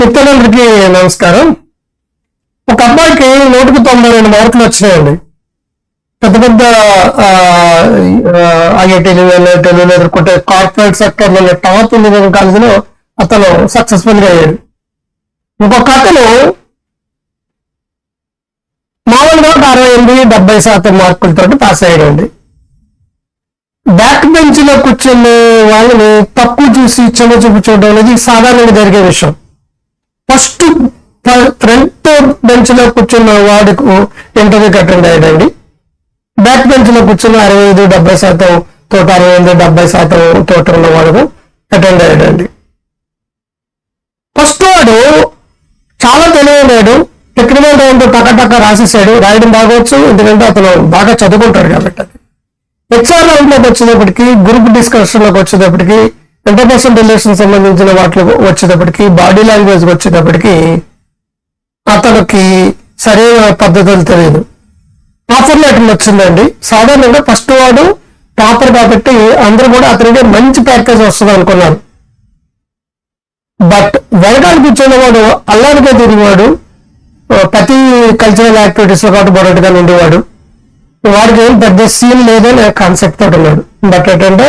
మిత్రులందరికీ నమస్కారం. ఒక అబ్బాయికి నూటికి తొంభై రెండు మార్కులు వచ్చినాయండి. పెద్ద పెద్ద ఐఐటీలు ఎన్ఐటీలు ఎదుర్కొంటే కార్పొరేట్ సెక్టర్ టాప్ ఇంజనీరింగ్ కాలేజీలో అతను సక్సెస్ఫుల్గా అయ్యాడు. ఇంకొక అతను మామూలుగా ఒక అరవై ఎనిమిది డెబ్బై శాతం మార్కులతో పాస్ అయ్యాడండి. బ్యాక్ బెంచ్లో కూర్చునే వాళ్ళని తక్కువ చూసి చిన్న చూపు చూడడం అనేది సాధారణంగా జరిగే విషయం. ఫస్ట్ ఫ్రంట్ బెంచ్లో కూర్చున్న వాడుకు ఇంటర్వ్యూకి అటెండ్ అయ్యాడండి బ్యాక్ బెంచ్లో కూర్చున్న అరవై ఐదు డెబ్బై శాతం తోట అరవై ఐదు డెబ్బై శాతం తోట ఉన్న వాడుకు అటెండ్ అయ్యాడండి ఫస్ట్ వాడు చాలా తెలియలేడు టెక్నికల్ రౌండ్ టక టక రాసేసాడు. రాయడం బాగొచ్చు ఎందుకంటే అతను బాగా చదువుకుంటాడు కాబట్టి. అది హెచ్ఆర్ రౌండ్లోకి వచ్చేటప్పటికి గ్రూప్ డిస్కషన్లోకి వచ్చేటప్పటికి ఇంటర్పర్సనల్ రిలేషన్ సంబంధించిన వాటిలో వచ్చేటప్పటికి బాడీ లాంగ్వేజ్ వచ్చేటప్పటికి అతనికి సరైన పద్ధతులు తెలియదు. ఆఫర్ లెటర్ వచ్చిందండి. సాధారణంగా ఫస్ట్ వాడు టాపర్ కాబట్టి అందరూ కూడా అతనికి మంచి ప్యాకేజ్ వస్తుంది అనుకున్నారు. బట్ వెనకాల కూర్చున్న వాడు తిరిగివాడు ప్రతి కల్చరల్ యాక్టివిటీస్లో కాబట్టి బొరటుగా ఉండేవాడు వాడికి ఏం పెద్ద సీన్ లేదని కాన్సెప్ట్ తోటి ఉన్నాడు. బట్ ఏంటంటే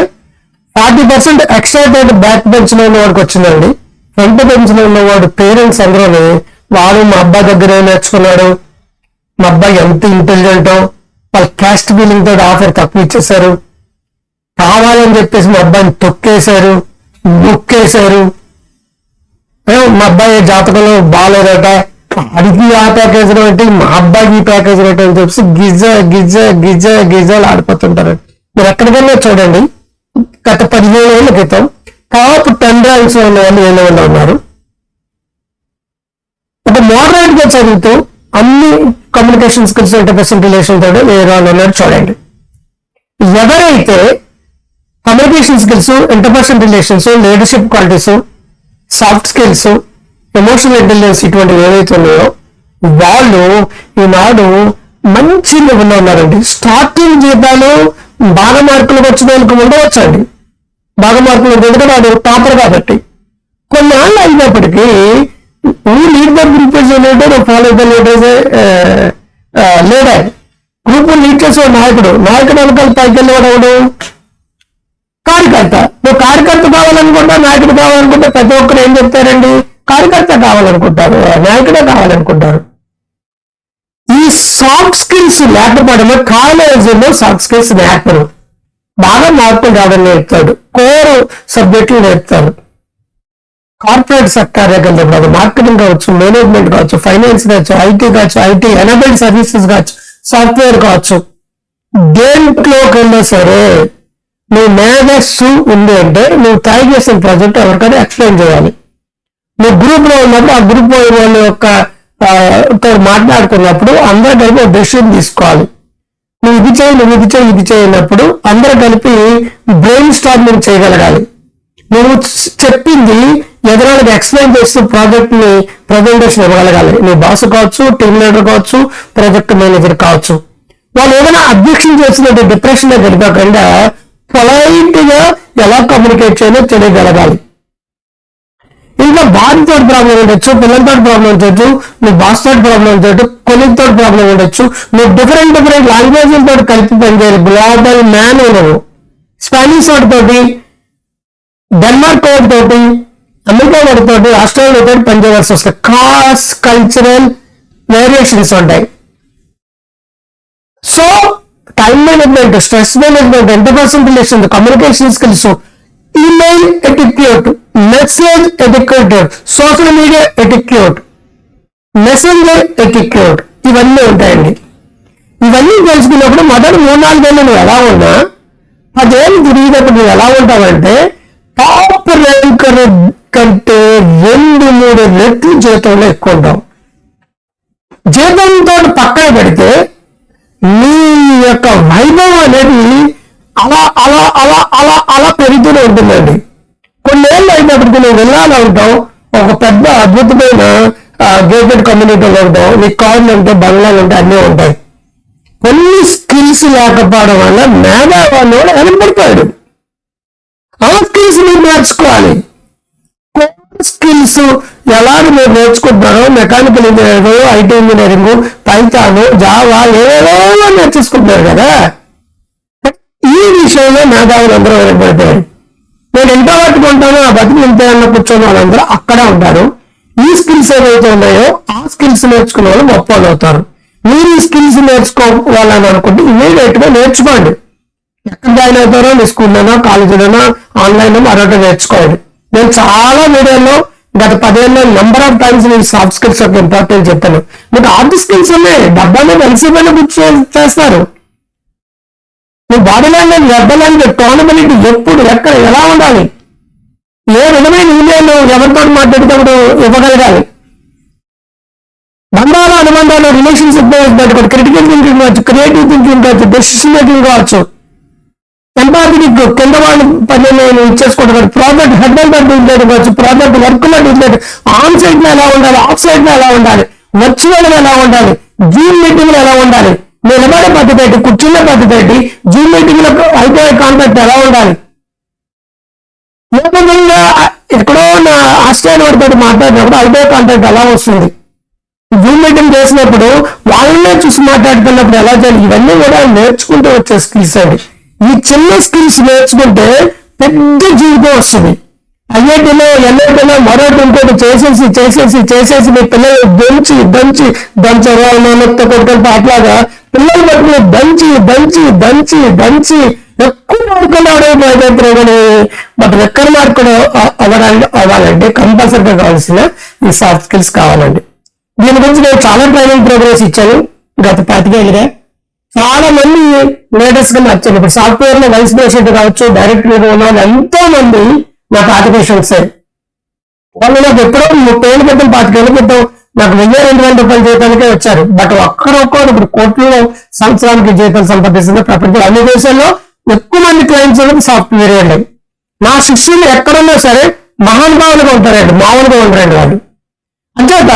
forty percent extra date back బెంచ్లో ఉన్నవాడికి వచ్చిందండి. ఫ్రంట్ బెంచ్లో ఉన్నవాడు పేరెంట్స్ అందరూ వాడు మా అబ్బాయి దగ్గరే నేర్చుకున్నాడు? మా అబ్బాయి ఎంత ఇంటెలిజెంట్ వాళ్ళ క్యాస్ట్ ఫీలింగ్ తోటి ఆఫర్ తక్కువ ఇచ్చేసారు కావాలని చెప్పేసి మా అబ్బాయిని తొక్కేశారు నొక్కేశారు. మా అబ్బాయి జాతకంలో బాగాలేదట? అడిగి ఆ ప్యాకేజ్ ఏంటి? మా అబ్బాయికి ఈ ప్యాకేజ్ ఏంటి అని చెప్పి గిజ్జ గిజ్జ గిజ్జ గిజ్జలు ఆడిపోతుంటారు. మీరు ఎక్కడికైనా చూడండి. గత పదిహేను ఏళ్ళ క్రితం టాప్ టెన్ ర్యాంక్స్ ఉన్న వాళ్ళు ఏళ్ళ వాళ్ళు ఉన్నారు. ఒక మోడరేట్గా చదువుతూ అన్ని కమ్యూనికేషన్ స్కిల్స్ ఇంటర్పర్సన్ రిలేషన్ తోటి వేరే వాళ్ళు ఉన్నారు చూడండి. ఎవరైతే communication skills interpersonal relations leadership qualities soft skills emotional intelligence ఇటువంటివి ఏవైతే ఉన్నాయో వాళ్ళు ఈనాడు మంచి లెవెల్లో ఉన్నారండి స్టార్టింగ్ జీతాలు బాగా మార్కులు వచ్చిన వాళ్ళకి ఉండవచ్చండి బాగా మార్కులు ఎందుకంటే వాడు టాపర్ కాబట్టి. కొన్నాళ్ళు అయినప్పటికీ who lead the group leader a leader or group lead చేసే నాయకుడు. నాయకుడు అనుకోవాలి పైకి వెళ్ళేవాడు ఎవడు? కార్యకర్త. నువ్వు కార్యకర్త కావాలనుకుంటా నాయకుడు కావాలనుకుంటా ప్రతి ఒక్కరు ఏం చెప్తారండి? కార్యకర్త కావాలనుకుంటారు నాయకుడే కావాలనుకుంటారు. సాఫ్ట్ స్కిల్స్ లేకపోవడమే కాలేజీలో సాఫ్ట్ స్కిల్స్ నేర్పరు. బాగా మార్పులు రావడం నేర్పుతాడు. కోర్ సబ్జెక్టులు నేర్పుతారు కార్పొరేట్ సెక్టార్ వెళ్ళినప్పుడు అది మార్కెటింగ్ కావచ్చు మేనేజ్మెంట్ కావచ్చు ఫైనాన్స్ కావచ్చు ఐటీ కావచ్చు ఐటీ ఎనబైల్ సర్వీసెస్ కావచ్చు సాఫ్ట్వేర్ కావచ్చు. దేంట్లోకి వెళ్ళినా సరే నువ్వు మేధస్సు ఉంది అంటే నువ్వు ట్రై చేసిన ప్రాజెక్ట్ ఎవరికైనా ఎక్స్ప్లెయిన్ చేయాలి. నువ్వు గ్రూప్లో ఉన్నప్పుడు ఆ గ్రూప్ వాళ్ళ యొక్క తో మాట్లాడుకున్నప్పుడు అందరు కలిపి డెసిషన్ తీసుకోవాలి. నువ్వు ఇది చేయి నువ్వు ఇది చేయి ఇది చేయనప్పుడు అందరు కలిపి బ్రెయిన్ స్టార్మింగ్ చేయగలగాలి. నువ్వు చెప్పింది ఎదురాలకు ఎక్స్ప్లెయిన్ చేస్తూ ప్రాజెక్ట్ని ప్రజెంటేషన్ ఇవ్వగలగాలి. నీ బాస్ కావచ్చు టీమ్ లీడర్ కావచ్చు ప్రాజెక్ట్ మేనేజర్ కావచ్చు. వాళ్ళు ఏదైనా అబ్జెక్షన్ చేసినట్టు డిప్రెషన్లో గడిపకుండా పొలైట్గా ఎలా కమ్యూనికేట్ చేయాలో తెలియగలగాలి. ఇంకా భార్యతో ప్రాబ్లం ఉండొచ్చు పిల్లలతో ప్రాబ్లం ఉండొచ్చు మీ బాస్ తోటి ప్రాబ్లం ఉండొచ్చు కొలిగ్ తోటి ప్రాబ్లం ఉండొచ్చు. నువ్వు డిఫరెంట్ డిఫరెంట్ లాంగ్వేజ్ తోటి కలిపి పనిచేయాలి గ్లోబల్ మ్యాన్ నువ్వు స్పానిష్ తోటి డెన్మార్క్ తోటి అమెరికా వాటితోటి ఆస్ట్రేలియా తోటి పనిచేయవలసి వస్తుంది. క్రాస్ కల్చరల్ వేరియేషన్స్ ఉంటాయి. So time management stress management percent relation communication skills email etiquette message etiquette social media etiquette messenger etiquette ఇవన్నీ ఉంటాయండి. ఇవన్నీ తెలుసుకున్నప్పుడు మొదటి మూడు నాలుగేళ్ళు నువ్వు ఎలా ఉన్నా పదేళ్ళు తిరిగినప్పుడు నువ్వు ఎలా ఉంటావంటే టాప్ ర్యాంకర్ కంటే రెండు మూడు రెట్లు జీతంలో ఎక్కువ ఉంటావు. జీతంతో పక్కన పెడితే నీ యొక్క వైభవం అనేది అలా అలా అలా అలా అలా పెరుగుతూనే ఉంటుందండి. కొన్నేళ్ళు అయినప్పటికీ నువ్వు వెళ్ళాలనుకుంటాం ఒక పెద్ద అద్భుతమైన గేటెడ్ కమ్యూనిటీలో ఉంటాం నీకు కార్లు ఉంటాయి బంగ్లాలు ఉంటాయి అన్నీ ఉంటాయి. కొన్ని స్కిల్స్ లేకపోవడం వల్ల మేధావాళ్ళు వెనకబడిపోయాడు. ఆ స్కిల్స్ మీరు నేర్చుకోవాలి స్కిల్స్ ఎలా మీరు నేర్చుకుంటున్నారో mechanical engineering IT engineering Python Java ఏవేవో నేర్చేసుకుంటున్నారు కదా. ఈ విషయంలో మేధావులు అందరూ వెనకబడిపోయారు నేను ఎంత పట్టుకుంటాను ఆ బతికి ఇంతే అన్న కూర్చొని వాళ్ళందరూ అక్కడే ఉంటారు. ఈ స్కిల్స్ ఏవైతే ఉన్నాయో ఆ స్కిల్స్ నేర్చుకునే వాళ్ళు గొప్ప వాళ్ళు అవుతారు. మీరు ఈ స్కిల్స్ నేర్చుకోవాలని అనుకుంటే ఇమీడియట్గా నేర్చుకోండి. ఎక్కడ జాయిన్ అవుతారో మీ స్కూల్లోనో కాలేజీలోనో ఆన్లైన్లో మరొకటి నేర్చుకోండి. నేను చాలా మీడియాలో గత పదేళ్ళలో నెంబర్ ఆఫ్ టైమ్స్ నేను సాఫ్ట్ స్కిల్స్ యొక్క ఇంపార్టెంట్ చెప్తాను మీకు ఆర్ట్ స్కిల్స్ ఉన్నాయి డబ్బాలో ఎన్సీపీలో గుర్తు చేస్తారు. మీ body language verbal language tonality ఎప్పుడు ఎక్కడ ఎలా ఉండాలి? ఏ విధమైన ఈమెయిల్ ఎవరితో మాట్లాడేటప్పుడు ఇవ్వగలగాలి? బంధాలు అనుబంధాలు రిలేషన్షిప్ పెట్టుకోండి క్రిటికల్ థింకింగ్ కావచ్చు క్రియేటివ్ థింకింగ్ కావచ్చు డెసిషన్ మేకింగ్ కావచ్చు. ఎంపాథిటిక్ కింద వాళ్ళు పనులు నేను ఇచ్చేసుకోవడం ప్రాజెక్ట్ హెడ్ బై హెడ్ కావచ్చు ప్రాజెక్ట్ వర్క్లో డిలేట్ ఆన్ సైడ్లో ఎలా ఉండాలి ఆఫ్ సైడ్లో ఎలా ఉండాలి వర్చువల్ ఎలా ఉండాలి జూమ్ మీటింగ్ ఎలా ఉండాలి నిలబడే పద్ధతి కూర్చున్న పద్ధతి జూమ్ మీటింగ్లో అయిపోయే కాంటాక్ట్ ఎలా ఉండాలి? ఏ ఎక్కడో నా ఆస్ట్రేలియా వాడితో మాట్లాడినప్పుడు అయిపోయే కాంటాక్ట్ ఎలా వస్తుంది? జూమ్ మీటింగ్ చేసినప్పుడు వాళ్ళనే చూసి మాట్లాడుతున్నప్పుడు ఎలా చేయాలి? ఇవన్నీ కూడా నేర్చుకుంటూ వచ్చే స్కిల్స్ అండి. ఈ చిన్న స్కిల్స్ నేర్చుకుంటే పెద్ద జీవితం వస్తుంది. ఐఐటీలో ఎన్ఐటీలో మరొకటి ఇంకోటి చేసేసి చేసేసి చేసేసి మీ పిల్లలు దంచి దంచి దంచతో కొట్టుకొని అట్లాగా. పిల్లలు పట్టుకుని దంచి దంచి దంచి దంచి ఎక్కువ మార్కున్నాడు బయటెత్తున్నా కానీ బట్ ఎక్కడ మార్కుడు అవ్వడానికి అవ్వాలంటే కంపల్సరీగా కావాల్సిన ఈ సాఫ్ట్ స్కిల్స్ కావాలండి. దీని గురించి నేను చాలా ట్రైనింగ్ ప్రోగ్రెస్ ఇచ్చాను గత పాతికేళ్ళుగా. చాలా మంది లేటెస్ట్గా వచ్చాను ఇప్పుడు సాఫ్ట్వేర్లో వైస్ ప్రెసిడెంట్ కావచ్చు డైరెక్టర్ ఉన్న వాళ్ళు ఎంతో మంది నా పాతికేషన్స్ వాళ్ళు నాకు ఎప్పుడో ముప్పై ఏళ్ళ క్రితం పాతికేళ్ళ క్రితం నాకు వెయ్యి రెండు వేల రూపాయలు జీతానికే వచ్చారు. బట్ ఒక్కరొక్కరు ఇప్పుడు కోట్లలో సంవత్సరానికి జీతం సంపాదిస్తుంది ప్రపంచం అన్ని దేశాల్లో ఎక్కువ మంది క్లయింట్స్ ఉన్నది సాఫ్ట్వేర్ అండి. నా శిష్యులు ఎక్కడున్నా సరే మహానుభావులుగా ఉంటారండి మామూలుగా ఉంటారండి వాళ్ళు. అంచేత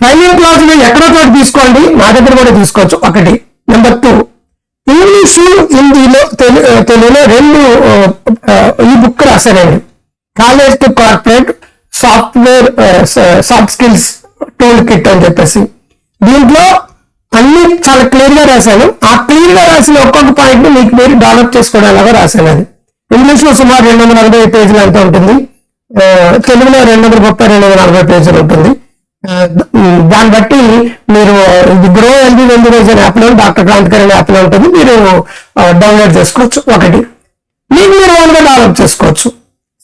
ప్రైవేట్ క్లాసులు ఎక్కడో చోట తీసుకోండి నా దగ్గర కూడా తీసుకోవచ్చు. ఒకటి. నెంబర్ టూ తెలుగు హిందీలో తెలు- తెలుగులో రెండు ఈ బుక్ రాశారండి. College to corporate software soft skills tool kit అని చెప్పేసి. దీంట్లో అన్ని చాలా క్లియర్గా రాశాను. ఆ క్లియర్గా రాసిన ఒక్కొక్క పాయింట్ని మీకు మీరు డెవలప్ చేసుకోవడానికి రాశాను అది. ఇంగ్లీష్లో సుమారు రెండు వందల నలభై పేజీలు ఎంత ఉంటుంది. తెలుగులో రెండు వందల ముప్పై రెండు వందల నలభై పేజీలు ఉంటుంది. దాన్ని బట్టి మీరు ఇది గ్రో ఎల్బీ వెంబీరేజ్ అనే యాప్లో డాక్టర్ క్రాంతికర్ అనే యాప్లో ఉంటుంది. మీరు డౌన్లోడ్ చేసుకోవచ్చు. ఒకటి. మీకు మీరు ఓన్గా డెవలప్ చేసుకోవచ్చు.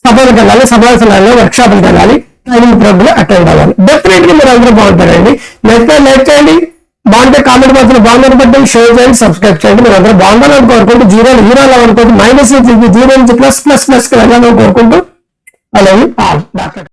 సభలకు వెళ్ళాలి సమావేశాలలో వర్క్ షాపులకు వెళ్ళాలి ట్రైనింగ్ ప్రోగ్రామ్ అటెండ్ అవ్వాలి. డెఫినెట్లీ మీరు అందరూ బాగుంటారండి. నెక్స్ట్ లైక్ చేయండి. బాగుంటే కామెంట్ బాక్స్లో బాగుందని బట్టి షేర్ చేయండి. సబ్స్క్రైబ్ చేయండి. మీరు అందరూ బాగుండాలని కోరుకుంటూ జీరో హీరోలు అనుకుంటూ మైనస్ జీరో నుంచి ప్లస్ ప్లస్ ప్లస్కి వెళ్ళాలని కోరుకుంటూ. అలాగే డాక్టర్